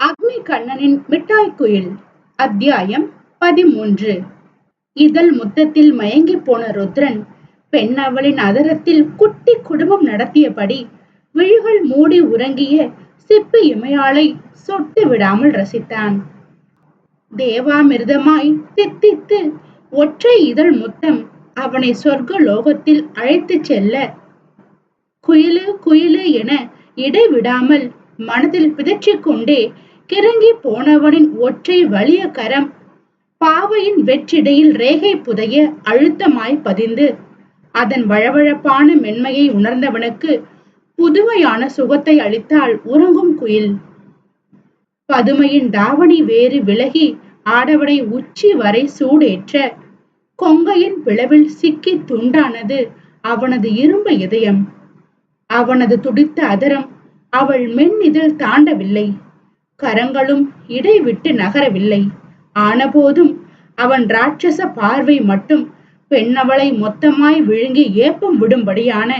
அக்னி கண்ணனின் மிட்டாய் குயில் அத்தியாயம் பதிமூன்று. இதழ் முத்தத்தில் மயங்கி போன ருத்ரன் பெண் அவளின் அதரத்தில் குட்டி குடும்பம் நடத்தியபடி விழிகள் மூடி உறங்கிய சிப்பி இமையாளை சொட்டு விடாமல் ரசித்தான். தேவாமிர்தமாய் தித்தித்து ஒற்றை இதழ் முத்தம் அவனை சொர்க்க லோகத்தில் அழைத்துச் செல்ல குயிலு குயிலு என இடைவிடாமல் மனதில் பிதற்றிக் கொண்டே கிறங்கி போனவனின் ஒற்றை வலிய கரம் பாவையின் வெற்றிடையில் ரேகை புதைய அழுத்தமாய் பதிந்து அதன் வழவழப்பான மென்மையை உணர்ந்தவனுக்கு புதுமையான சுகத்தை அளித்தால் உறங்கும் குயில். பதுமையின் தாவணி வேறு விலகி ஆடவனை உச்சி வரை சூடேற்ற கொங்கையின் பிளவில் சிக்கி துண்டானது அவனது இரும்பு இதயம். அவனது துடித்த அதரம் அவள் மென் இதில் தாண்டவில்லை. கரங்களும் இடைவிட்டு நகரவில்லை. ஆனபோதும் அவன் ராட்சச பார்வை மட்டும் பெண்ணவளை மொத்தமாய் விழுங்கி ஏப்பம் விடும்படியான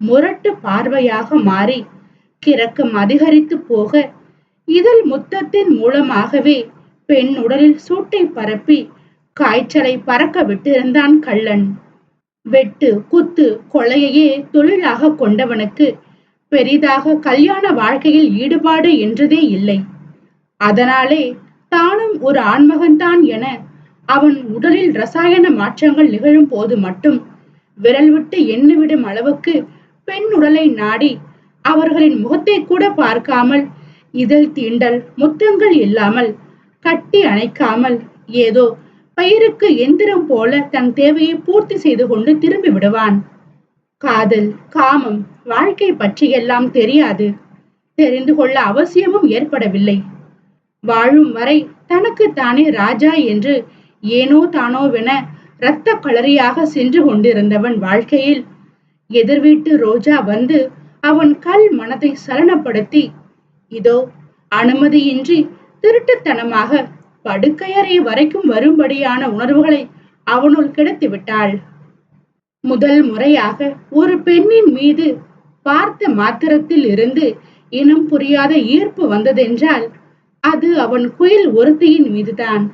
முரட்டு பார்வையாக மாறி கிறக்கம் அதிகரித்து போக இதழ் முத்தத்தின் மூலமாகவே பெண் உடலில் சூட்டை பரப்பி காய்ச்சலை பறக்க விட்டிருந்தான் கள்ளன். வெட்டு குத்து கொலையையே தொழிலாக கொண்டவனுக்கு பெரிதாக கல்யாண வாழ்க்கையில் ஈடுபாடு என்றதே இல்லை. அதனாலே தானும் ஒரு ஆண்மகன்தான் என அவன் உடலில் ரசாயன மாற்றங்கள் நிகழும் போது மட்டும் விரல் விட்டு எண்ணிவிடும் அளவுக்கு பெண் உடலை நாடி அவர்களின் முகத்தை கூட பார்க்காமல் இதழ் தீண்டல் முத்தங்கள் இல்லாமல் கட்டி அணைக்காமல் ஏதோ பயிருக்கு எந்திரம் போல தன் தேவையை பூர்த்தி செய்து கொண்டு திரும்பி விடுவான். காதல் காமம் வாழ்க்கை பற்றியெல்லாம் தெரியாது. தெரிந்து கொள்ள அவசியமும் ஏற்படவில்லை. வாழும் வரை தனக்கு தானே ராஜா என்று ஏனோ தானோவென இரத்த களரியாக சென்று கொண்டிருந்தவன் வாழ்க்கையில். எதிர் வீட்டு ரோஜா வந்து அவன் கல் மனதை சலனப்படுத்தி இதோ அனுமதியின்றி திருட்டுத்தனமாக படுக்கையறை வரைக்கும் வரும்படியான உணர்வுகளை அவனுள் கிடத்தி விட்டாள். முதல் முறையாக ஒரு பெண்ணின் மீது பார்த்த மாத்திரத்தில் இருந்து இனம் புரியாத ஈர்ப்பு வந்ததென்றால் அது அவன் குயில் ஒருத்தியின் மீதுதான்.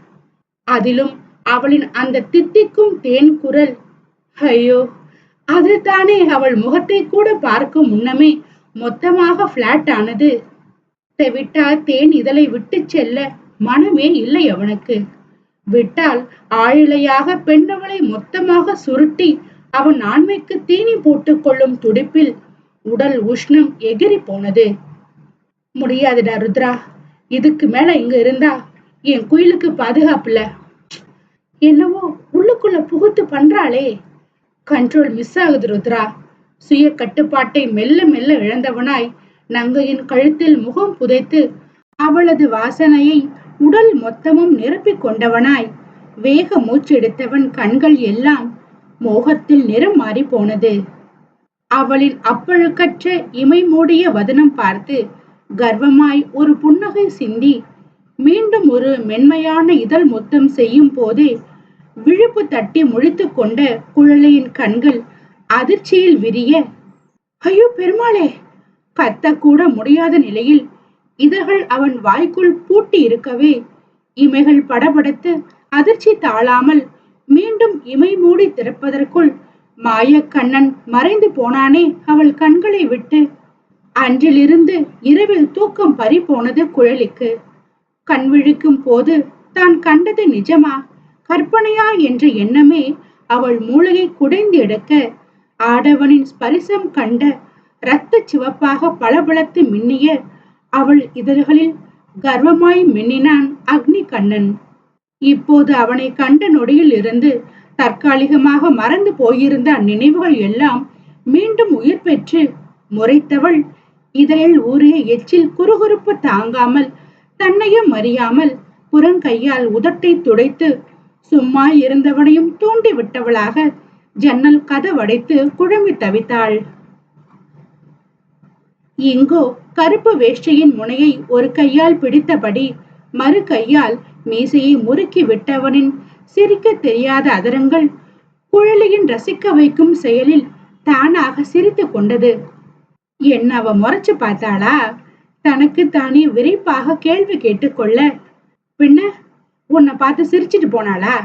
அதிலும் அவளின் அந்த தித்திக்கும் தேன் குரல் ஐயோ அது தானே அவள் முகத்தை கூட பார்க்கும் முன்னமே மொத்தமாக பிளாட் ஆனது. விட்டால் தேன் இதழை விட்டு செல்ல மனமே இல்லை அவனுக்கு. விட்டால் ஆழிலையாக பெண்ணவளை மொத்தமாக சுருட்டி அவன் ஆண்மைக்கு தீனி போட்டுக் கொள்ளும் துடிப்பில் உடல் உஷ்ணம் எகிரி போனது. முடியாதுடா ருத்ரா. இதுக்கு மேல இங்க இருந்தா என் குயிலுக்கு பாதுகாப்புல என்னவோ உள்ளுக்குள்ள புகுத்து பண்றாளே. கண்ட்ரோல் மிஸ் ஆகுது ருத்ரா. சுய கட்டுப்பாட்டை மெல்ல மெல்ல இழந்தவனாய் நங்கையின் கழுத்தில் முகம் புதைத்து அவளது வாசனையை உடல் மொத்தமும் நிரப்பிக் கொண்டவனாய் வேக மூச்செடுத்தவன் கண்கள் எல்லாம் மோகத்தில் நிறம் மாறி போனது. அவளின் அப்பழுக்கற்ற இமை மூடிய வதனம் பார்த்து கர்வமாய் ஒரு புன்னகை சிந்தி மீண்டும் ஒரு மென்மையான இதழ் முத்தம் செய்யும் போதே விழுப்பு தட்டி முழித்து கொண்ட குழலையின் கண்கள் அதிர்ச்சியில் விரிய ஐயோ பெருமாளே! கத்தக்கூட முடியாத நிலையில் இதழ்கள் அவன் வாய்க்குள் பூட்டி இருக்கவே இமைகள் படபடத்து அதிர்ச்சி தாழாமல் மீண்டும் இமை மூடி திறப்பதற்குள் மாயக்கண்ணன் மறைந்து போனானே அவள் கண்களை விட்டு அன்றிலிருந்து இரவில் தூக்கம் பறி போனது குழலிக்கு. கண் விழிக்கும் போது தான் கண்டது நிஜமா? கற்பனையா என்ற எண்ணமே அவள் மூளையை குடைந்து எடுக்க ஆடவனின் ஸ்பரிசம் கண்ட இரத்த சிவப்பாக பளபளத்து மின்னிய அவள் இதழ்களில் கர்வமாய் மின்னினான் அக்னி கண்ணன். இப்போது அவனை கண்ட நொடியில் இருந்து தற்காலிகமாக மறந்து போயிருந்த அந்நினைவுகள் எல்லாம் மீண்டும் உயிர் பெற்று முறைத்தவள் இதழில் ஊறிய எச்சில் குறுகுறுப்பு தாங்காமல் தன்னையும் அறியாமல் புறங்கையால் உதட்டை துடைத்து சும்மா இருந்தவனையும் தூண்டி விட்டவளாக ஜன்னல் கதவடைத்து குழம்பி தவித்தாள். இங்கோ கருப்பு வேஷ்டியின் முனையை ஒரு கையால் பிடித்தபடி மறு கையால் மீசையை முறுக்கி விட்டவனின் சிரிக்க தெரியாத அதரங்கள் குழலியின் ரசிக்க வைக்கும் செயலில் தானாக சிரித்து கொண்டது. என்ன அவ முறைச்சு பார்த்தாளா? தனக்கு தானே விரைப்பாக கேள்வி கேட்டுக்கொள்ள பின்ன உன்னை பார்த்து சிரிச்சிட்டு போனாளா?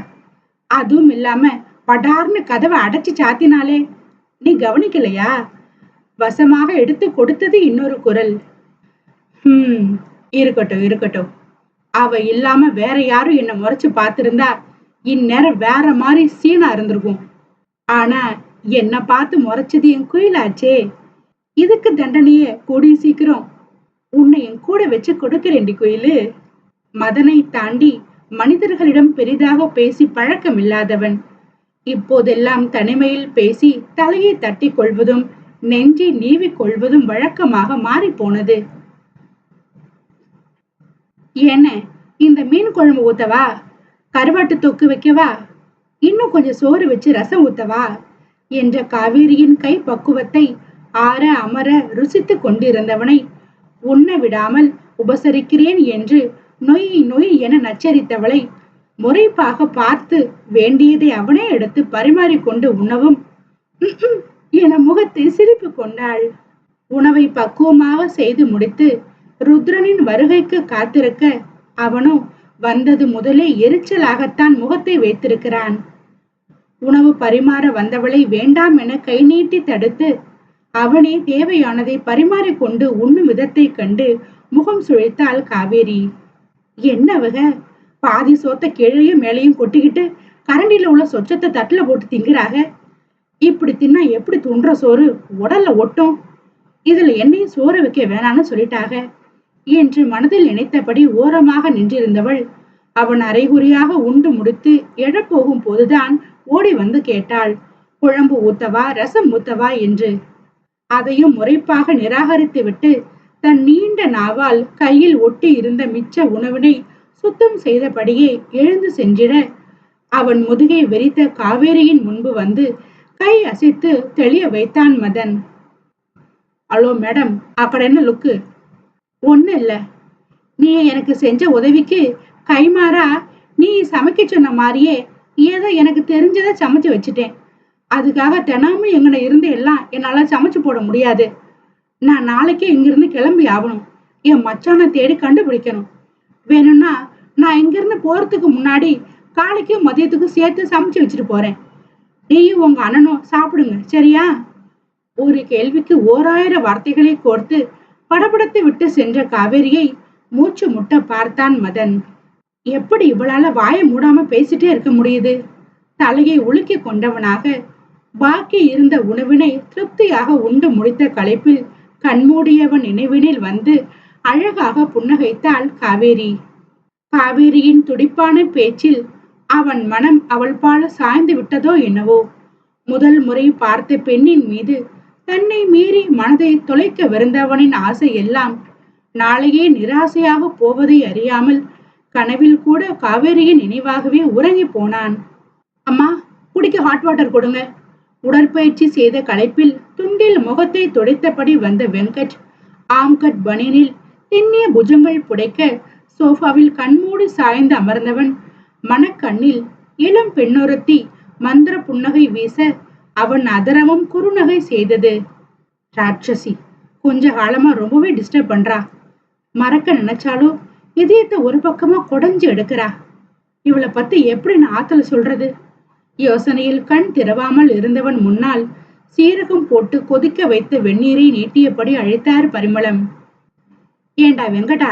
அதுவும் இல்லாம படார்னு கதவை அடைச்சு சாத்தினாலே நீ கவனிக்கலையா? வசமாக எடுத்து கொடுத்தது இன்னொரு குரல். ஹம் இருக்கட்டும் இருக்கட்டும். அவ இல்லாம வேற யாரும் என்ன முறைச்சு பார்த்திருந்தா இந்நேரம் வேற மாதிரி சீனா இருந்திருக்கும். ஆனா என்ன பார்த்து முறைச்சது என் குயிலாச்சே. இதுக்கு தண்டனைய கூடிய சீக்கிரம். உன்னை என் கூட வச்சு கொடுக்கிறேன் குயிலு. மதனை தாண்டி மனிதர்களிடம் பெரிதாக பேசி பழக்கம் இல்லாதவன் இப்போதெல்லாம் தனிமையில் பேசி தலையை தட்டி கொள்வதும் நெஞ்சை நீவிக் கொள்வதும் வழக்கமாக மாறி போனது என்ன இந்த மீன் குழம்பு ஊத்தவா? கருவாட்டு தொக்கு வைக்கவா? இன்னும் கொஞ்சம் சோறு வச்சு ரசம் ஊத்தவா? என்ற காவேரியின் கை பக்குவத்தை ஆற அமர ருசித்து கொண்டிருந்தவனை உண்ண விடாமல் உபசரிக்கிறேன் என்று நொய் நொய் என நச்சரித்தவளை முறைப்பாக பார்த்து வேண்டியதை அவனே எடுத்து பரிமாறிக்கொண்டு உண்ணவும். என முகத்தை சிரிப்பு கொண்டாள். உணவை பக்குவமாக செய்து முடித்து ருத்ரனின் வருகைக்கு காத்திருக்க அவனோ வந்தது முதலே எரிச்சலாகத்தான் முகத்தை வைத்திருக்கிறான். உணவு பரிமாற வந்தவளை வேண்டாம் என கை நீட்டி தடுத்து அவனே தேவையானதை பரிமாறிக்கொண்டு உண்ணும் விதத்தை கண்டு முகம் சுழித்தாள் காவேரி. என்னவக பாதி சோத்த கீழையும் மேலையும் கொட்டிக்கிட்டு கரண்டில உள்ள சொச்சத்தை தட்டுல போட்டு திங்குறாக? இப்படி தின்னா எப்படி துன்ற சோறு? உடல்ல ஒட்டும். இதுல என்னையும் சோறு வைக்க வேணான்னு சொல்லிட்டாக என்று மனதில் நினைத்தபடி ஓரமாக நின்றிருந்தவள் அவன் அரைகுறியாக உண்டு முடித்து எழப்போகும் போதுதான் ஓடி வந்து கேட்டாள். குழம்பு ஊத்தவா? ரசம் ஊத்தவா? என்று அதையும் முறைப்பாக நிராகரித்துவிட்டு தன் நீண்ட நாவால் கையில் ஒட்டி இருந்த மிச்ச உணவினை சுத்தம் செய்தபடியே எழுந்து சென்றிட அவன் முதுகை வெறித்த காவேரியின் முன்பு வந்து கை அசைத்து தெளிய வைத்தான் மதன். ஹலோ மேடம் அக்கட என்ன லுக்கு? ஒன்றும் இல்லை. நீ எனக்கு செஞ்ச உதவிக்கு கைமாறா நீ சமைக்க சொன்ன மாதிரியே ஏதோ எனக்கு தெரிஞ்சதை சமைச்சு வச்சுட்டேன். அதுக்காக தினமும் எங்கன இருந்து எல்லாம் என்னால சமைச்சு போட முடியாது. நான் நாளைக்கே இங்கிருந்து கிளம்பி ஆகணும். என் மச்சானை தேடி கண்டுபிடிக்கணும். வேணும்னா நான் இங்கிருந்து போறதுக்கு முன்னாடி காலைக்கும் மதியத்துக்கும் சேர்த்து சமைச்சு வச்சுட்டு போறேன். நீயும் உங்க அண்ணனும் சாப்பிடுங்க சரியா? ஒரு கேள்விக்கு ஓராயிரம் வார்த்தைகளை கோர்த்து படபடத்து விட்டு சென்ற காவேரியை மூச்சு முட்ட பார்த்தான் மதன். எப்படி இவளால வாயை மூடாம பேசிட்டே இருக்க முடியுது? தலையை உலுக்கி கொண்டவனாக பாக்கி இருந்த உணவினை திருப்தியாக உண்டு முடித்த களைப்பில் கண்மூடியவன் நினைவினில் வந்து அழகாக புன்னகைத்தாள் காவேரி. காவேரியின் துடிப்பான பேச்சில் அவன் மனம் அவள் பால சாய்ந்து விட்டதோ என்னவோ. முதல் முறை பார்த்த பெண்ணின் மீது தன்னை மீறி மனதை தொலைக்க விருந்தவனின் ஆசை எல்லாம் நாளையே நிராசையாக போவதை அறியாமல் கனவில் கூட காவேரியின் நினைவாகவே உறங்கி போனான். அம்மா குடிக்க ஹாட் வாட்டர் கொடுங்க. உடற்பயிற்சி செய்த களைப்பில் துண்டில் முகத்தை துடைத்தபடி வந்த வெங்கட் ஆம்கட் பனியனில் திண்ணிய புஜங்கள் புடைக்க சோஃபாவில் கண்மூடி சாய்ந்து அமர்ந்தவன் மனக்கண்ணில் இளம் பெண்ணொருத்தி மந்திர புன்னகை வீச அவன் அதரமும் குறுநகை செய்தது. ராட்சசி கொஞ்ச காலமா ரொம்பவே டிஸ்டர்ப் பண்றா. மறக்க நினைச்சாலும் இதயத்தை ஒரு பக்கமா கொடைஞ்சு எடுக்கிறா. இவளை பத்தி எப்படி நான் ஆத்தல சொல்றது? யோசனையில் கண் திறவாமல் இருந்தவன் முன்னால் சீரகம் போட்டு கொதிக்க வைத்த வெந்நீரை நீட்டியபடி அழைத்தார் பரிமளம். ஏண்டா வெங்கடா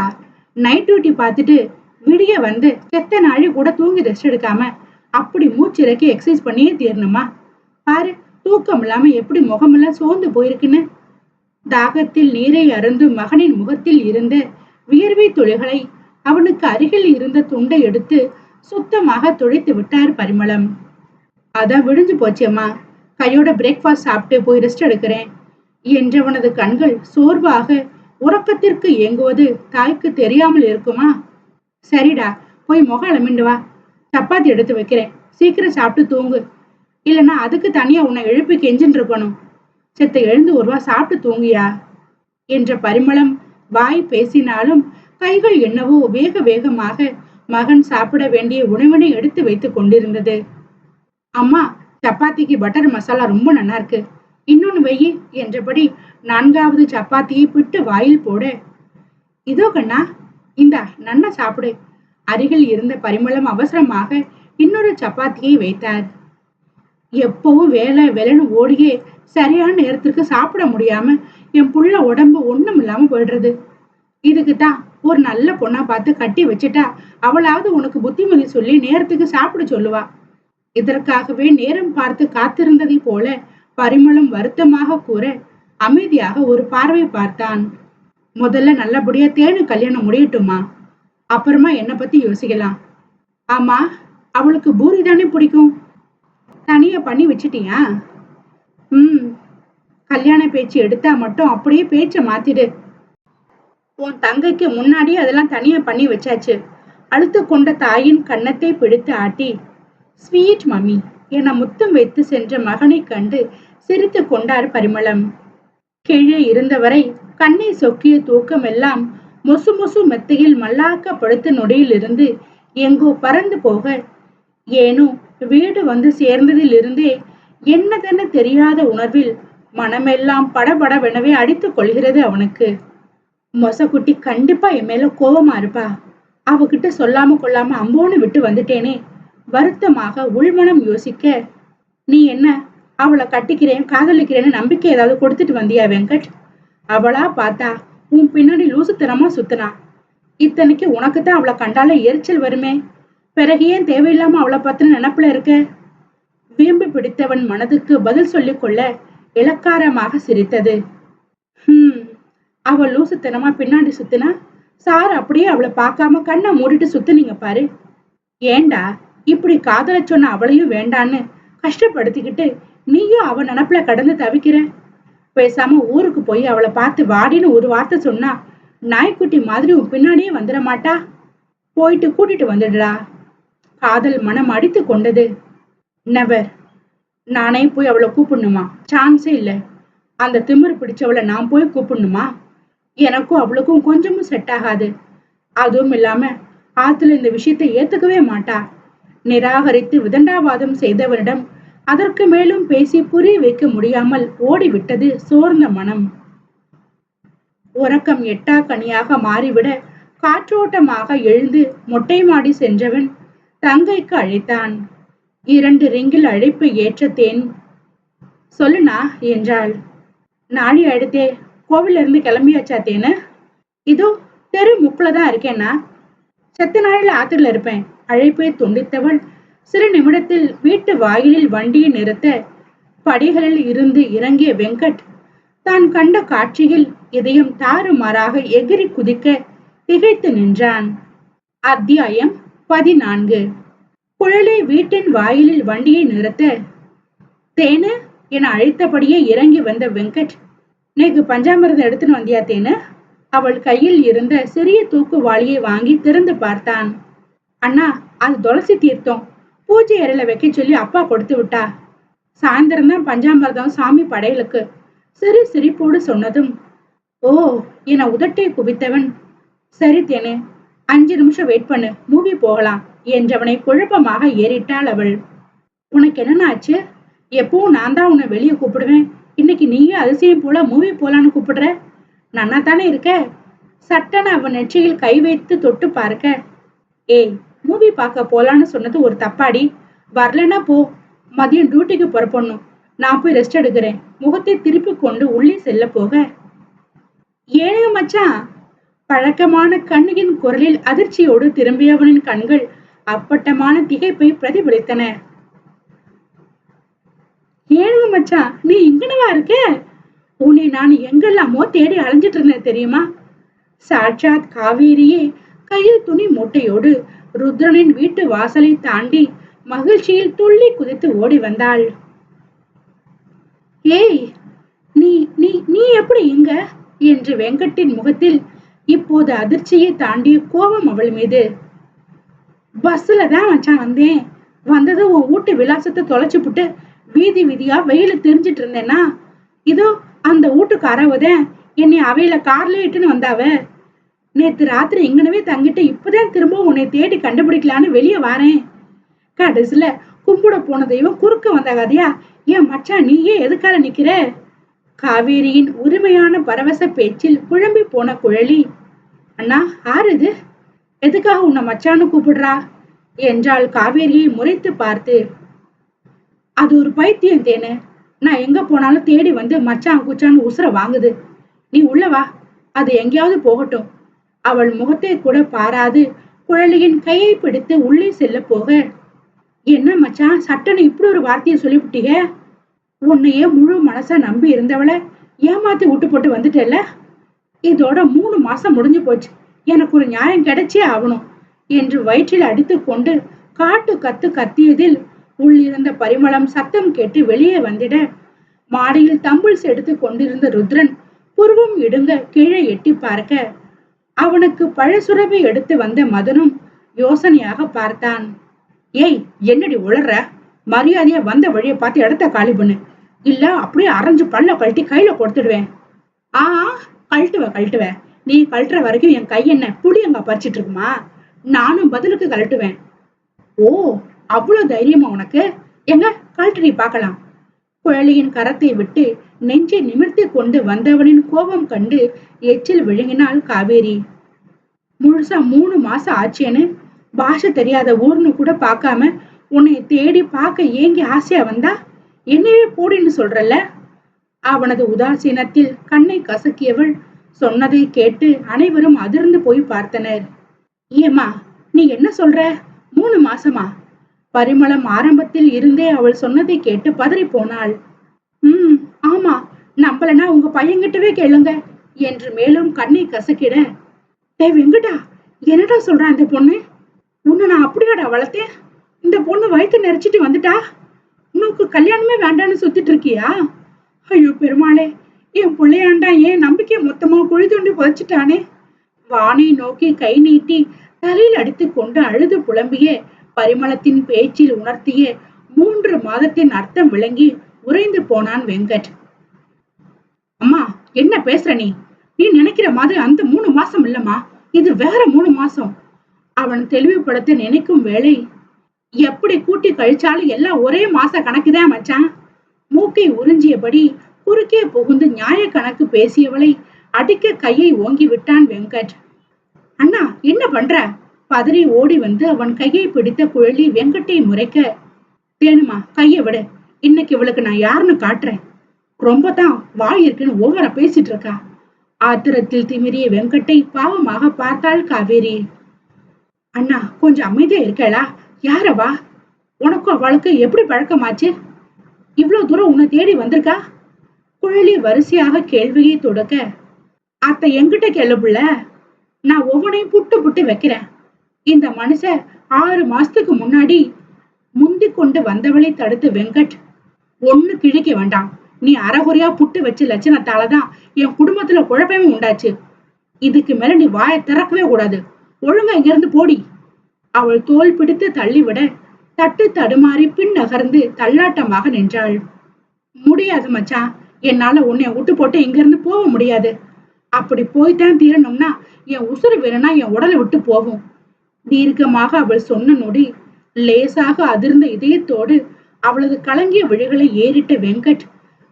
நைட் டியூட்டி பார்த்துட்டு விடிய வந்து செத்த நாழி கூட தூங்கி ரெஸ்ட் எடுக்காம அப்படி மூச்சிறக்கி எக்ஸசைஸ் பண்ணியே தீரணுமா? பாரு தூக்கம் இல்லாம எப்படி முகமெல்லாம் சோர்ந்து போயிருக்குன்னு. தாகத்தில் நீரை அருந்தும் மகனின் முகத்தில் இருந்த வியர்வை துளிகளை அவனுக்கு அருகில் இருந்த துண்டை எடுத்து சுத்தமாக துடைத்து விட்டார் பரிமளம். அதான் விடிஞ்சு போச்சேம்மா கையோட பிரேக்ஃபாஸ்ட் சாப்பிட்டு போய் ரெஸ்ட் எடுக்கிறேன் என்றவனது கண்கள் சோர்வாக உறக்கத்திற்கு இயங்குவது தாய்க்கு தெரியாமல் இருக்குமா? சரிடா போய் முகம் அலமிண்டு வா. சப்பாத்தி எடுத்து வைக்கிறேன். சீக்கிரம் சாப்பிட்டு தூங்கு. இல்லைன்னா அதுக்கு தனியா உன்னை எழுப்பி கெஞ்சின்னு இருக்கணும். செத்த எழுந்து ஒருவா சாப்பிட்டு தூங்கியா? என்ற பரிமளம் வாய் பேசினாலும் கைகள் என்னவோ வேக வேகமாக மகன் சாப்பிட வேண்டிய உணவினை எடுத்து வைத்துக் கொண்டிருந்தது. அம்மா சப்பாத்திக்கு பட்டர் மசாலா ரொம்ப நல்லா இருக்கு இன்னொன்னு வெயி என்றபடி நான்காவது சப்பாத்தியை பிட்டு வாயில் போடு இதோ கண்ணா இந்தா நன்னா சாப்பிடு. அருகில் இருந்த பரிமளம் அவசரமாக இன்னொரு சப்பாத்தியை வைத்தார். எப்பவும் வேலை வேலைன்னு ஓடியே சரியான நேரத்திற்கு சாப்பிட முடியாம என் புள்ள உடம்பு ஒண்ணும் இல்லாம போயிடுறது. இதுக்கு தான் ஒரு நல்ல பொண்ணா பார்த்து கட்டி வச்சுட்டா அவளாவது உனக்கு புத்திமதி சொல்லி நேரத்துக்கு சாப்பிட சொல்லுவா. இதற்காகவே நேரம் பார்த்து காத்திருந்ததை போல பரிமளம் வருத்தமாக கூற அமைதியாக ஒரு பார்வை பார்த்தான். முதல்ல நல்லபடியா தேனு கல்யாணம் முடியட்டுமா? அப்புறமா என்னை பத்தி யோசிக்கலாம்? ஆமா அவளுக்கு பூரி தானே பிடிக்கும். தனியா பண்ணி வச்சிட்டியா? ம் கல்யாண பேச்சு எடுத்தா மட்டும் அப்படியே பேச்ச மாத்திடு. உன் தங்கைக்கு முன்னாடி அதெல்லாம் தனியா பண்ணி வச்சாச்சு. அழுத்து கொண்ட தாயின் கன்னத்தை பிடித்து ஆட்டி ஸ்வீட் மம்மி என முத்தம் வைத்து சென்ற மகனை கண்டு சிரித்து கொண்டார் பரிமளம். கீழே இருந்தவரை கண்ணை சொக்கிய தூக்கம் எல்லாம் மொசு மொசு மெத்தையில் மல்லாக்க படுத்த நொடியிலிருந்து எங்கோ பறந்து போக ஏனோ வீடு வந்து சேர்ந்ததிலிருந்தே என்னதென்ன தெரியாத உணர்வில் மனமெல்லாம் படபடவெனவே அடித்துக் கொள்கிறது அவனுக்கு. மொசக்குட்டி கண்டிப்பா என் மேல கோபமா இருப்பா. அவகிட்ட சொல்லாம கொள்ளாம அம்போன்னு விட்டு வந்துட்டேனே. வருத்தமாக உள்மனம் யோசிக்க நீ என்ன? அவளை கட்டிக்கிறேன் காதலிக்கிறேன்னு நம்பிக்கை ஏதாவது கொடுத்துட்டு வந்தியா வெங்கட்? அவளா பார்த்தா உன் பின்னாடி லூசுத்தனமா சுத்தினா. இத்தனைக்கு உனக்கு தான் அவளை கண்டால எரிச்சல் வருமே. பிறகு ஏன் தேவையில்லாம அவளை பத்தின நினப்புல இருக்க? வீம்பு பிடித்தவன் மனதுக்கு பதில் சொல்லிக்கொள்ள இலக்காரமாக சிரித்தது. ஹம். அவள் லூசுத்தனமா பின்னாடி சுத்தினா? சார் அப்படியே அவளை பார்க்காம கண்ணை மூடிட்டு சுத்துனீங்க பாரு. ஏண்டா? இப்படி காதல சொன்ன அவளையும் வேண்டான்னு கஷ்டப்படுத்திக்கிட்டு நீயும் அவ நினப்புல கடந்து தவிக்கிற? பேசாம ஊருக்கு போய் அவளை பார்த்து வாடின்னு ஒரு வார்த்தை சொன்னா நாய்க்குட்டி மாதிரி உன் பின்னாடியே வந்துட மாட்டா? போயிட்டு கூட்டிட்டு வந்துடுடா. காதல் மனம் அடித்து கொண்டது. நெவர். நானே போய் அவளை கூப்பிடணுமா? சான்ஸே இல்லை. அந்த திமிர் பிடிச்சவளை நான் போய் கூப்பிடணுமா? எனக்கும் அவளுக்கும் கொஞ்சமும் செட் ஆகாது. அதுவும் இல்லாம ஆத்துல இந்த விஷயத்தை ஏத்துக்கவே மாட்டா. நிராகரித்து விதண்டாவாதம் செய்தவனிடம் அதற்கு மேலும் பேசி புரிய வைக்க முடியாமல் ஓடிவிட்டது சோர்ந்த மனம். உறக்கம் எட்டா கனியாக மாறிவிட காற்றோட்டமாக எழுந்து மொட்டை மாடி சென்றவன் தங்கைக்கு அழைத்தான். இரண்டு ரிங்கில் அழைப்பு ஏற்ற தேன் சொல்லுனா என்றாள். நாளை அடுத்தே கோவில இருந்து கிளம்பியாச்சா தேனு? இதோ தெரு முக்குல தான் இருக்கேன்னா செத்த நாளில் ஆத்துல இருப்பேன். அழைப்பை துண்டித்தவள் சிறு நிமிடத்தில் வீட்டு வாயிலில் வண்டியை நிறுத்த படிகளில் இருந்து இறங்கிய வெங்கட் தான் கண்ட காட்சியில் இதயம் தாறுமாறாக எகிரி குதிக்க திகைத்து நின்றான். அத்தியாயம் பதினான்கு. குழலை வீட்டின் வாயிலில் வண்டியை நிறுத்த தேனு என அழைத்தபடியே இறங்கி வந்த வெங்கட் நேக்கு பஞ்சாமிரதம் எடுத்துன்னு வந்தியா தேனு? அவள் கையில் இருந்த சிறிய தூக்கு வாளியை வாங்கி திறந்து பார்த்தான். அண்ணா அது துளசி தீர்த்தம். பூஜை அறையில வைக்க சொல்லி அப்பா கொடுத்து விட்டா. சாயந்தரம் தான் பஞ்சாமிரதம் சாமி படையலுக்கு. சிறு சிரிப்போடு சொன்னதும் ஓ என உதட்டை குவித்தவன். சரி தேனு அஞ்சு நிமிஷம் வெயிட் பண்ணு மூவி போகலாம் என்றவனை குழப்பமாக ஏறிட்டாள் அவள். உனக்கு என்னன்னாச்சு எப்பவும் நான் தான் உன்னை வெளியே கூப்பிடுவேன். இன்னைக்கு நீயும் அதிசயம் போல மூவி போலான்னு கூப்பிடுற. நன்னா தானே இருக்க? சட்டன அவன் நெற்றியில் கை வைத்து தொட்டு பார்க்க. ஏய் மூவி பார்க்க போலான்னு சொன்னது ஒரு தப்பாடி. வரலன்னா போ. மதியம் டியூட்டிக்கு புறப்படணும் நான் போய் ரெஸ்ட் எடுக்கிறேன். முகத்தை திருப்பி கொண்டு உள்ளே செல்ல போக. ஏனுங்க மச்சான் பழக்கமான கண்ணியின் குரலில் அதிர்ச்சியோடு திரும்பியவனின் கண்கள் அப்பட்டமான திகைப்பை பிரதிபலித்தன. ஏனுங்க மச்சான் நீ இங்கனவா இருக்க? உன்னை நான் எங்கெல்லாமோ தேடி அலைஞ்சிட்டு இருந்தேன் தெரியுமா? சாட்சாத் காவேரியே கையில் துணி மூட்டையோடு ருத்ரனின் வீட்டு வாசலை தாண்டி மகிழ்ச்சியில் துள்ளி குதித்து ஓடி வந்தாள். ஏய் நீ நீ நீ எப்படி இங்க? என்று வெங்கட்டின் முகத்தில் இப்போது அதிர்ச்சியை தாண்டிய கோபம் அவள் மீது. பஸ்ல தான் மச்சான் வந்தேன். வந்ததும் உன் வீட்டு விலாசத்தை தொலைச்சுப்புட்டு வீதி வீதியா வெயில தெரிஞ்சிட்டு இருந்தேன்னா இதோ அந்த வீட்டுக்காரவதான் என்னை அவையில கார்ல இட்டுன்னு வந்தாவ. நேத்து ராத்திரி எங்கனவே தங்கிட்டு இப்பதான் திரும்ப உன்னை தேடி கண்டுபிடிக்கலான்னு வெளியே வாரேன். கடைசில கும்பிட போன தெய்வம் குறுக்க வந்த கதையா? ஏன் மச்சான் நீயே எதுக்கால நிக்கிற? காவேரியின் உரிமையான பரவச பேச்சில் குழம்பி போன குழலி. அண்ணா ஆறு இது? எதுக்காக உன்னை மச்சான்னு கூப்பிடுறா? என்றாள் காவேரியை முறைத்து பார்த்து. அது ஒரு பைத்தியம் தேனு. நான் எங்க போனாலும் தேடி வந்து மச்சான் குச்சான்னு உசுர வாங்குது. நீ உள்ள வா. அது எங்கேயாவது போகட்டும். அவள் முகத்தை கூட பாராது. குழலியின் கையை பிடித்து உள்ளே செல்ல போக என்ன மச்சான் சட்டனை இப்படி ஒரு வார்த்தையை சொல்லிவிட்டீங்க? உன்னையே முழு மனசா நம்பி இருந்தவளை ஏமாத்தி விட்டு போட்டு வந்துட்டல இதோட மூணு மாசம் முடிஞ்சு போச்சு. எனக்கு ஒரு நியாயம் கிடைச்சே ஆகணும் என்று வயிற்றில் அடித்து கொண்டு காட்டு கத்து கத்தியதில் உள்ளிருந்த பரிமளம் சத்தம் கேட்டு வெளியே வந்திட மாடியில் தம்பிள்ஸ் எடுத்து கொண்டிருந்த ருத்ரன் புருவம் இடுங்க கீழே எட்டி பார்க்க அவனுக்கு பழசுரவை எடுத்து வந்த மதனும் யோசனையாக பார்த்தான். ஏய் என்னடி உளற மரியாதையா வந்த வழியை பார்த்து இடத்த காலி பண்ணு. இல்ல அப்படியே அரைஞ்சு பல்ல கழட்டி கையில கொடுத்துடுவேன். ஆ கழட்டுவ கழட்டுவ. நீ கழட்டுற வரைக்கும் என் கை என்ன புளியங்க பறிச்சிட்டு இருக்குமா? நானும் பதிலுக்கு கழட்டுவேன். ஓ அவ்வளவு தைரியமா உனக்கு? எங்க கழட்டி பார்க்கலாம். குழலியின் கரத்தை விட்டு நெஞ்சை நிமிர்த்தி கொண்டு வந்தவனின் கோபம் கண்டு எச்சில் விழுங்கினாள் காவேரி. முழுசா மூணு மாசம் ஆச்சேன்னு பாஷை தெரியாத ஊர்னு கூட பார்க்காம உன்னை தேடி பார்க்க ஏங்கி ஆசையா வந்தா? என்னையே போடின்னு சொல்றல்ல? அவனது உதாசீனத்தில் கண்ணை கசக்கியவள் சொன்னதை கேட்டு அனைவரும் அதிர்ந்து போய் பார்த்தனர். ஏமா நீ என்ன சொல்ற? மூணு மாசமா? பரிமளம் ஆரம்பத்தில் இருந்தே அவள் சொன்னதை கேட்டு பதறி போனாள். உம் ஆமா நம்பலனா உங்க பையன்கிட்டவே கேளுங்க என்று மேலும் கண்ணை கசக்கிட டே வெங்கடா என்னடா சொல்றான் இந்த பொண்ணு? உன்னை நான் அப்படியாடா வளர்த்தேன்? இந்த பொண்ணு வயிற்று நெரிச்சிட்டு வந்துட்டா? உனக்கு கல்யாணமே வேண்டான்னு சுத்திட்டு இருக்கியா? ஐயோ பெருமாளே என் பிள்ளையாண்டா ஏன் நம்பிக்கை மொத்தமா குழி தோண்டி புதைச்சிட்டானே? வானை நோக்கி கை நீட்டி தலையில் அடித்து கொண்டு அழுது புலம்பிய பரிமளத்தின் பேச்சில் உணர்த்திய மூன்று மாதத்தின் அர்த்தம் விளங்கி உறைந்து போனான் வெங்கட். அம்மா என்ன பேசுற நீ? நீ நினைக்கிற மாதிரி அந்த மூணு மாசம் இல்லம்மா. இது வேற மூணு மாசம். அவன் தெளிவுபடுத்த நினைக்கும் வேலை எப்படி கூட்டி கழிச்சாலும் எல்லாம் ஒரே மாச கணக்குதான் மச்சான். மூக்கை உறிஞ்சியபடி குறுக்கே புகுந்து நியாய கணக்கு பேசியவளை அடிக்க கையை ஓங்கி விட்டான் வெங்கட். அண்ணா என்ன பண்ற? பதறி ஓடி வந்து அவன் கையை பிடித்த குழலி வெங்கட்டை முறைக்க தேனுமா கையை விடு. இன்னைக்கு இவளுக்கு நான் யாருன்னு காட்டுறேன். ரொம்ப தான் வாய் இருக்குன்னு ஓவரா பேசிட்டு இருக்கா ஆத்திரத்தில் திமிரிய வெங்கட்டை பாவமாக பார்த்தாள் காவேரி. அண்ணா கொஞ்சம் அமைதியா இருக்கலா யாரவா உனக்கும் அவளுக்கு எப்படி பழக்கமாச்சு? இவ்வளவு தூரம் உன்னை தேடி வந்திருக்கா? குழலி வரிசையாக கேள்வியை தொடக்க அத்த எங்கிட்ட கேளு நான் ஒவ்வொன்றையும் புட்டு புட்டு வைக்கிறேன். இந்த மனுஷன் ஆறு மாசத்துக்கு முன்னாடி முந்தி கொண்டு வந்தவளை தடுத்து வெங்கட் ஒன்னு கிழிக்க வேண்டாம். நீ அறகுறையா புட்டு வச்ச லட்சணத்தாலதான் என் குடும்பத்துல குழப்பமே உண்டாச்சு. இதுக்கு மேல நீ வாயை திறக்கவே கூடாது. ஒழுங்கா இங்க இருந்து போடி. அவள் தோல் பிடித்து தள்ளிவிட தட்டு தடுமாறி பின் நகர்ந்து தள்ளாட்டமாக நின்றாள். முடியாது மச்சான் என்னால உன்னை விட்டு போட்டு இங்க இருந்து போக முடியாது. அப்படி போய்தான் தீரணும்னா என் உசுறு வேணும்னா என் உடலை விட்டு போகும். தீர்க்கமாக அவள் சொன்ன நொடி லேசாக அதிர்ந்த இதயத்தோடு அவளது கலங்கிய விழிகளை ஏறிட்ட வெங்கட்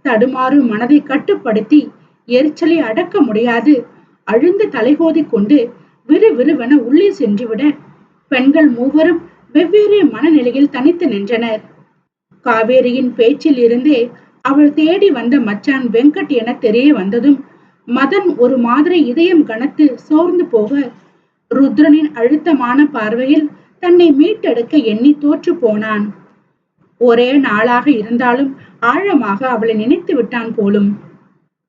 தடுமாறும் மனதை கட்டுப்படுத்தி எரிச்சலை அடக்க முடியாது. அழுந்து தலைகோதி கொண்டு விறுவிறுவென உள்ளே சென்றுவிட பெண்கள் மூவரும் வெவ்வேறு மனநிலையில் தனித்து நின்றனர். காவேரியின் பேச்சில் இருந்தே அவள் தேடி வந்த மச்சான் வெங்கட் என தெரிய வந்ததும் மதன் ஒரு மாதிரி இதயம் கனத்து சோர்ந்து போக ருத்ரனின் அழுத்தமான பார்வையில் தன்னை மீட்டெடுக்க எண்ணி தோற்று போனான். ஒரே நாளாக இருந்தாலும் ஆழமாக அவளை நினைத்து விட்டான் போலும்.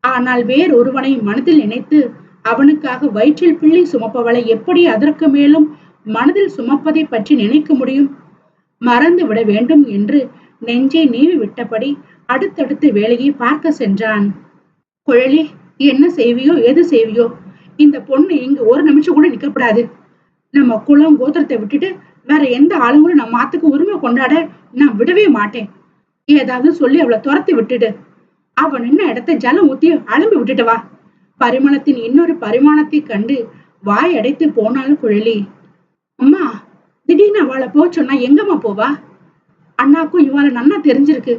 ஆனால் வேறொருவனை மனதில் நினைத்து அவனுக்காக வயிற்றில் பிள்ளை சுமப்பவளை எப்படி அதற்கு மேலும் மனதில் சுமப்பதை பற்றி நினைக்க முடியும்? மறந்து விட வேண்டும் என்று நெஞ்சை நீவி விட்டபடி அடுத்தடுத்து வேலையை பார்க்க சென்றான். குழலி என்ன செய்வியோ எது செய்வியோ? இந்த பொண்ணு இங்கு ஒரு நிமிஷம் கூட நிக்கப்படாது நம்ம குளம் கோத்திரத்தை விட்டுட்டு வேற எந்த ஆளுங்களும் நான் மாத்துக்கு உரிமை கொண்டாட நான் விடவே மாட்டேன். ஏதாவது சொல்லி அவளை துரத்தி விட்டுடு. அவ நின்ன இடத்த ஜலம் ஊத்தி அலம்பி விட்டுட்டு வா. பரிமாணத்தின் இன்னொரு பரிமாணத்தை கண்டு வாய் அடைத்து போனாலும் குழலி. அம்மா திடீர்னு அவளை போ சொன்னா எங்கம்மா போவா? அண்ணாக்கும் இவாள நன்னா தெரிஞ்சிருக்கு.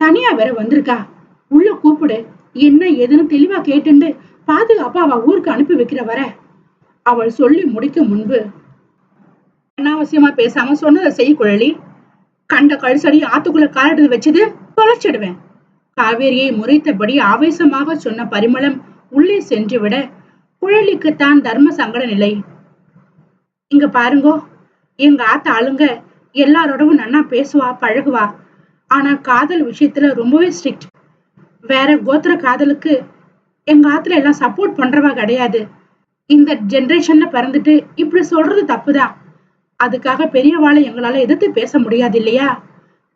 தனியா வேற வந்திருக்கா? உள்ள கூப்பிடு. என்ன ஏதுன்னு தெளிவா கேட்டுண்டு பாதுகாப்பா அவ ஊருக்கு அனுப்பி வைக்கிற வர. அவள் சொல்லி முடிக்கும் முன்பு அனாவசியமா பேசாம சொன்னதை செய் குழலி. கண்ட கழுசடி ஆத்துக்குள்ள காலெடுத்து வச்சது தொலைச்சிடுவேன். காவேரியை முறைத்தபடி ஆவேசமாக சொன்ன பரிமளம் உள்ளே சென்று விட குழலிக்கு தான் தர்ம சங்கட நிலை. இங்க பாருங்கோ எங்க ஆத்த ஆளுங்க எல்லாரோடவும் நன்னா பேசுவா பழகுவா. ஆனா காதல் விஷயத்துல ரொம்பவே ஸ்ட்ரிக்ட் வேற கோத்திர காதலுக்கு எங்க ஆத்துல எல்லாம் சப்போர்ட் பண்றவா கிடையாது. இந்த ஜெனரேஷன்ல பிறந்துட்டு இப்படி சொல்றது தப்புதான். அதுக்காக பெரியவாளை எங்களால எதிர்த்து பேச முடியாது இல்லையா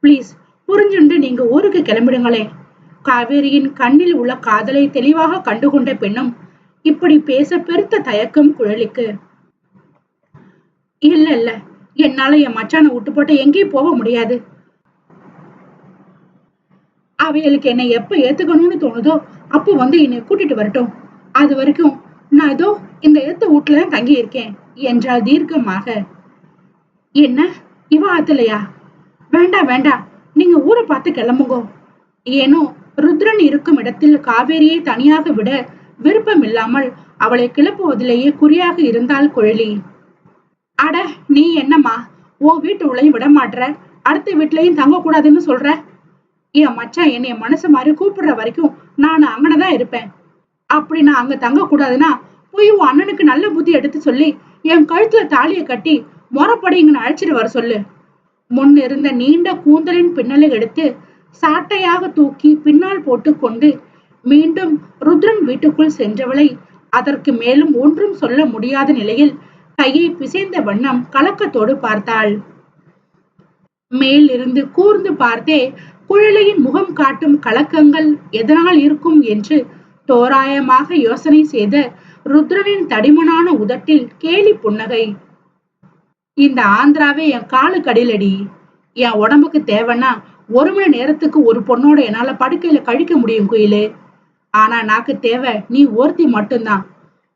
ப்ளீஸ் புரிஞ்சுண்டு நீங்க ஊருக்கு கிளம்பிடுங்களே. காவேரியின் கண்ணில் உள்ள காதலை தெளிவாக கண்டுகொண்ட பெண்ணும் இப்படி பேச பெருத்த தயக்கம் குழலிக்கு. இல்ல இல்ல என்னால என் மச்சான விட்டு போட்டு எங்கேயும் போக முடியாது. அவைகளுக்கு என்னை எப்ப ஏத்துக்கணும்னு தோணுதோ அப்போ வந்து என்னை கூட்டிட்டு வரட்டும். அது வரைக்கும் நான் ஏதோ இந்த ஏத்த வீட்டுல தான் தங்கி இருக்கேன் என்றால் தீர்க்கமாக. என்ன? இவ ஆத்தலையா? வேண்டாம் வேண்டாம் நீங்க ஊரை பார்த்து கிளம்புங்கோ. ஏனோ ருத்ரன் இருக்கும் இடத்தில் காவேரியை தனியாக விட விருப்பம் இல்லாமல் அவளை கிளப்புவதிலேயே குறியாக இருந்தாள் குழலி. அட நீ என்னம்மா? உன் வீட்டு உள்ளயும் விட மாட்ற? அடுத்த வீட்லயும் தங்க கூடாதுன்னு சொல்ற? என் மச்சான் என்னைய மனசு மாதிரி கூப்பிடுற வரைக்கும் நான் அங்கனதான் இருப்பேன். அப்படி நான் அங்க தங்க கூடாதுன்னா போய் உன் அண்ணனுக்கு நல்ல புத்தி எடுத்து சொல்லி என் கழுத்துல தாலியை கட்டி முறப்படி அழைச்சிட்டு வர சொல்லு. முன் இருந்த நீண்ட கூந்தலின் பின்னலை எடுத்து சாட்டையாக தூக்கி பின்னால் போட்டு கொண்டு மீண்டும் ருத்ரன் வீட்டுக்குள் சென்றவளை அதற்கு மேலும் ஒன்றும் சொல்ல முடியாத நிலையில் கையை பிசைந்த வண்ணம் கலக்கத்தோடு பார்த்தாள். மேல் இருந்து கூர்ந்து பார்த்தே குழலையின் முகம் காட்டும் கலக்கங்கள் எதனால் இருக்கும் என்று தோராயமாக யோசனை செய்த ருத்ரனின் தடிமனான உதட்டில் கேலி புன்னகை. இந்த ஆந்திராவே என் காலு கடிலடி. என் உடம்புக்கு தேவைன்னா ஒரு மணி நேரத்துக்கு ஒரு பொண்ணோட என்னால படுக்கையில கழிக்க முடியும் குயிலு. ஆனா நாக்கு தேவை நீ ஒருத்தி மட்டும்தான்.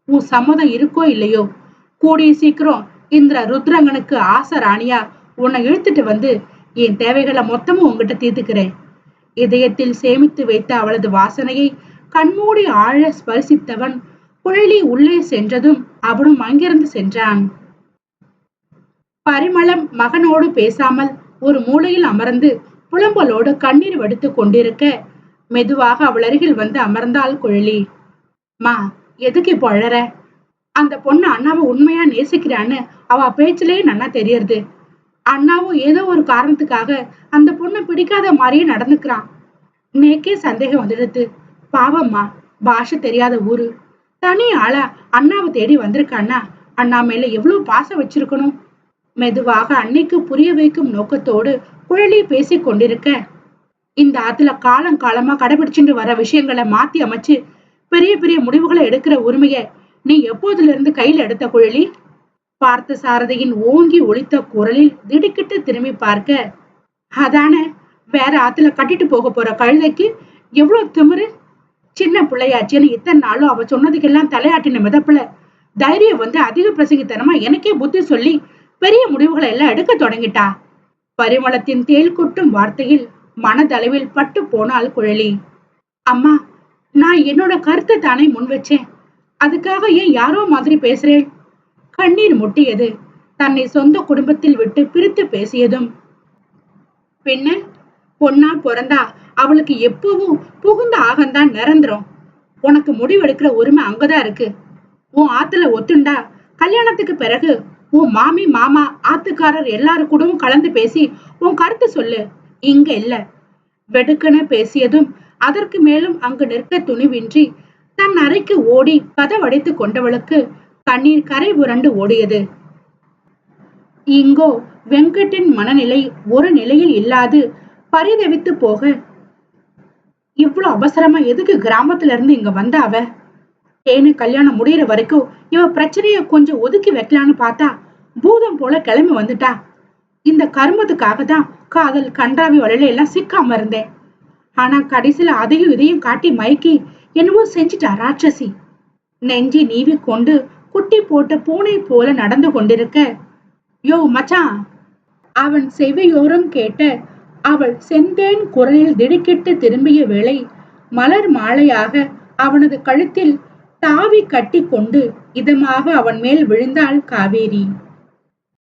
உன் சம்மதம் இருக்கோ இல்லையோ? கூடிய சீக்கிரம் இந்த ருத்ரங்கனுக்கு ஆசை ராணியா உன்னை இழுத்துட்டு வந்து என் தேவைகளை மொத்தமும் உங்ககிட்ட தீர்த்துக்கிறேன். இதயத்தில் சேமித்து வைத்த அவளது வாசனையை கண்மூடி ஆழ ஸ்பரிசித்தவன் குழலி உள்ளே சென்றதும் அவனும் அங்கிருந்து சென்றான். பரிமளம் மகனோடு பேசாமல் ஒரு மூலையில் அமர்ந்து புலம்பலோடு கண்ணீர் வடித்து கொண்டிருக்க மெதுவாக அவள் அருகில் வந்து அமர்ந்தாள் குழலி. மா எதுக்கு இப்போ அழற? அந்த பொண்ணு அண்ணாவை உண்மையா நேசிக்கிறான்னு அவ பேச்சிலேயே நல்லா தெரியறது. அண்ணாவும் ஏதோ ஒரு காரணத்துக்காக அந்த பொண்ணை பிடிக்காத மாதிரியே நடந்துக்கிறான். நேக்கே சந்தேகம் வந்துடுது. பாவம்மா பாஷை தெரியாத ஊரு. தனி ஆளா அண்ணாவை தேடி வந்திருக்கான்னா அண்ணா மேல எவ்வளவு பாசம் வச்சிருக்கணும்? மெதுவாக அன்னைக்கு புரிய வைக்கும் நோக்கத்தோடு குழலி பேசிக் கொண்டிருக்க. இந்த ஆத்துல காலம் காலமா கடைபிடிச்சுட்டு வர விஷயங்களை மாத்தி அமைச்சு பெரிய பெரிய முடிவுகளை எடுக்கிற உரிமைய நீ எப்போதுல இருந்து கையில எடுத்த குழலி? பார்த்த சாரதியின் ஓங்கி ஒழித்த குரலில் திடுக்கிட்டு திரும்பி பார்க்க. அதானே வேற ஆத்துல கட்டிட்டு போக போற கழுதைக்கு எவ்வளவு திமிரு? சின்ன பிள்ளையாச்சின்னு இத்தனை நாளும் அவ சொன்னதுக்கெல்லாம் தலையாட்டின மிதப்புல தைரியம் வந்து அதிக பிரசங்கித்தனமா எனக்கே புத்தி சொல்லி பெரிய முடிவுகளை எல்லாம் எடுக்க தொடங்கிட்டா? பரிமளத்தின் தேல் கொட்டும் வார்த்தையில் மனதளவில் பட்டு போனாள் குழலி. அம்மா நான் என்னோட கருத்தை தானே முன் வச்சேன். அதுக்காக ஏன் யாரோ மாதிரி பேசுறேன்? கண்ணீர் முட்டியது தன்னை சொந்த குடும்பத்தில் விட்டு பிரித்து பேசியதும். பின்ன பொண்ணா பிறந்தா அவளுக்கு எப்பவும் புகுந்த ஆகந்தான் நிரந்தரும். உனக்கு முடிவெடுக்கிற உரிமை அங்கதான் இருக்கு. உன் ஆத்துல ஒத்துண்டா கல்யாணத்துக்கு பிறகு உன் மாமி மாமா ஆத்துக்காரர் எல்லாரு கூடவும் கலந்து பேசி உன் கருத்து சொல்லு. இங்க இல்ல. வெடுக்கென பேசியதும் அதற்கு மேலும் அங்கு நிற்க துணிவின்றி தன் அறைக்கு ஓடி கதவடைத்து கொண்டவளுக்கு கண்ணீர் கரை புரண்டு ஓடியது. இங்கோ வெங்கட்டின் மனநிலை ஒரு நிலையில் இல்லாது பரிதவித்து போக. இவ்வளவு அவசரமா எதுக்கு கிராமத்துல இருந்து இங்க வந்த அவ? ஏன்னு கல்யாணம் முடியிற வரைக்கும் இவ பிரச்சனைய கொஞ்சம் ஒதுக்கி வைக்கலான்னு பார்த்தா பூதம் போல கிளம்பி வந்துட்டா. இந்த கருமத்துக்காக தான் காதல் கன்றாவி வலையில எல்லாம் சிக்காம இருந்தேன். ஆனா கடைசியில அதையும் இதையும் காட்டி மயக்கி என்னவோ செஞ்சிட்டா ராட்சசி. நெஞ்சி நீவி கொண்டு குட்டி போட்ட பூனை போல நடந்து கொண்டிருக்க. யோ மச்சான். அவன் செவியோரம் கேட்ட அவள் செந்தேன் குரலில் திடுக்கிட்டு திரும்பிய வேளை மலர் மாலையாக அவனது கழுத்தில் தாவி கட்டி கொண்டு இதமாக அவன் மேல் விழுந்தாள் காவேரி.